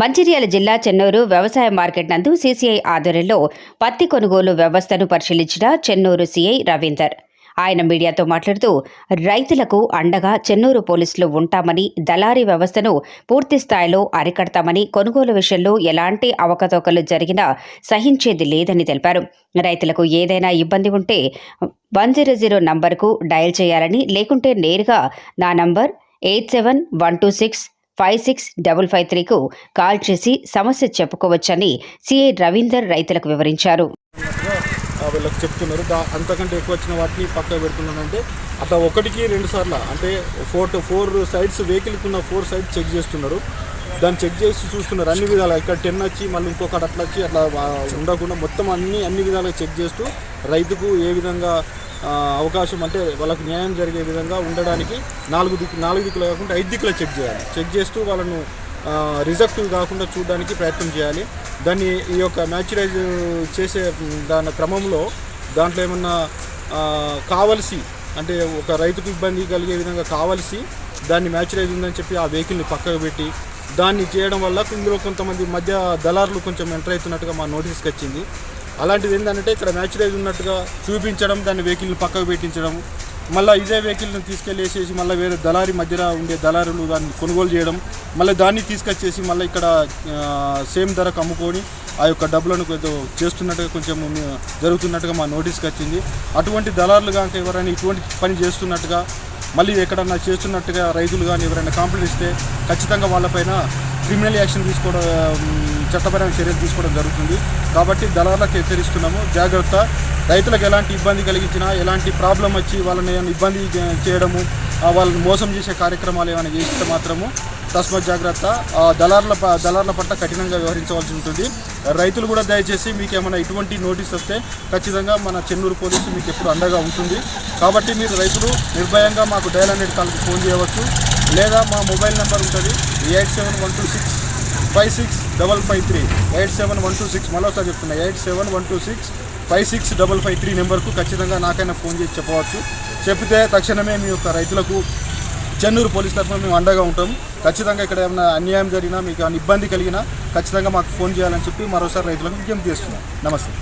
మంచిర్యాల జిల్లా చెన్నూరు వ్యవసాయ మార్కెట్ నందు సీసీఐ ఆధ్వర్యంలో పత్తి కొనుగోలు వ్యవస్థను పరిశీలించిన చెన్నూరు సీఐ రవీందర్. ఆయన మీడియాతో మాట్లాడుతూ రైతులకు అండగా చెన్నూరు పోలీసులు ఉంటామని దళారీ వ్యవస్థను పూర్తి స్థాయిలో అరికడతామని కొనుగోలు విషయంలో ఎలాంటి అవకతవకలు జరిగినా సహించేది లేదని తెలిపారు. రైతులకు ఏదైనా ఇబ్బంది ఉంటే వన్ జీరో జీరో నంబర్కు డయల్ చేయాలని లేకుంటే నేరుగా నా number eight seven one two six five six double five త్రీకు call చేసి సమస్య చెప్పుకోవచ్చని సిఐ రవీందర్ రైతులకు వివరించారు. వీళ్ళకి చెప్తున్నారు. దా అంతకంటే ఎక్కువ వచ్చిన వాటిని పక్కకు పెడుతున్నానంటే అట్లా ఒకటికి రెండు సార్లు అంటే ఫోర్ టు ఫోర్ సైడ్స్ వెహికల్కి ఉన్న ఫోర్ సైడ్స్ చెక్ చేస్తున్నారు. దాన్ని చెక్ చేసి చూస్తున్నారు. అన్ని విధాలు ఇక్కడ టెన్ వచ్చి మళ్ళీ ఇంకొకటి అట్లా వచ్చి అట్లా ఉండకుండా మొత్తం అన్ని అన్ని విధాలుగా చెక్ చేస్తూ రైతుకు ఏ విధంగా అవకాశం అంటే వాళ్ళకు న్యాయం జరిగే విధంగా ఉండడానికి నాలుగు దిక్కు నాలుగు దిక్కులు కాకుండా ఐదు దిక్కులు చెక్ చేయాలి. చెక్ చేస్తూ వాళ్ళను రిజెక్టివ్ కాకుండా చూడడానికి ప్రయత్నం చేయాలి. దాన్ని ఈ యొక్క మ్యాచురైజ్ చేసే దాని క్రమంలో దాంట్లో ఏమన్నా కావలసి అంటే ఒక రైతుకు ఇబ్బంది కలిగే విధంగా కావలసి దాన్ని మ్యాచురైజ్ ఉందని చెప్పి ఆ వెహికల్ని పక్కకు పెట్టి దాన్ని చేయడం వల్ల ఇందులో కొంతమంది మధ్య దళారులు కొంచెం ఎంటర్ అవుతున్నట్టుగా మా నోటీస్కి వచ్చింది. అలాంటిది ఏంటంటే ఇక్కడ మ్యాచురైజ్ ఉన్నట్టుగా చూపించడం దాన్ని వెహికల్ని పక్కకు పెట్టించడం మళ్ళీ ఇదే వెహికల్ని తీసుకెళ్ళేసేసి మళ్ళీ వేరే దళారి మధ్యలో ఉండే దళారులు దాన్ని కొనుగోలు చేయడం మళ్ళీ దాన్ని తీసుకొచ్చేసి మళ్ళీ ఇక్కడ సేమ్ ధరకు అమ్ముకొని ఆ యొక్క డబ్బులను కొంచెం చేస్తున్నట్టుగా కొంచెం జరుగుతున్నట్టుగా మా నోటీస్కి వచ్చింది. అటువంటి దళారులు కనుక ఎవరైనా ఇటువంటి పని చేస్తున్నట్టుగా మళ్ళీ ఎక్కడన్నా చేస్తున్నట్టుగా రైతులు కానీ ఎవరైనా కంప్లైంట్ ఇస్తే ఖచ్చితంగా వాళ్ళపైన క్రిమినల్ యాక్షన్ తీసుకోవడం చట్టపరమైన చర్యలు తీసుకోవడం జరుగుతుంది. కాబట్టి దళాలకు హెచ్చరిస్తున్నాము. జాగ్రత్త. రైతులకు ఎలాంటి ఇబ్బంది కలిగించినా ఎలాంటి ప్రాబ్లం వచ్చి వాళ్ళని ఇబ్బంది చేయడము వాళ్ళని మోసం చేసే కార్యక్రమాలు ఏమైనా చేస్తే మాత్రము తస్మ జాగ్రత్త. ఆ, దళారుల ప- దళారుల పట్ల కఠినంగా వ్యవహరించవలసి ఉంటుంది. రైతులు కూడా దయచేసి మీకు ఏమైనా ఇటువంటి నోటీస్ వస్తే ఖచ్చితంగా మన చెన్నూరు పోలీసు మీకు ఎప్పుడు అండగా ఉంటుంది. కాబట్టి మీరు రైతులు నిర్భయంగా మాకు డయల్ హండ్రెడ్ కాల్కి ఫోన్ చేయవచ్చు. లేదా మా మొబైల్ నెంబర్ ఉంటుంది. Eight seven one two six five six double five three. Eight seven one two six మరోసారి చెప్తున్నా. Eight seven one two six five six double five three నెంబర్కు ఖచ్చితంగా నాకైనా ఫోన్ చేసి చెప్పవచ్చు. చెప్తే తక్షణమే మీ యొక్క రైతులకు చెన్నూరు పోలీస్ తరఫున మేము అండగా ఉంటాం. ఖచ్చితంగా ఇక్కడ ఏమైనా అన్యాయం జరిగినా మీకు ఇబ్బంది కలిగినా ఖచ్చితంగా మాకు ఫోన్ చేయాలని చెప్పి మరోసారి రైతులకు విజ్ఞప్తి చేస్తున్నాం. నమస్తే.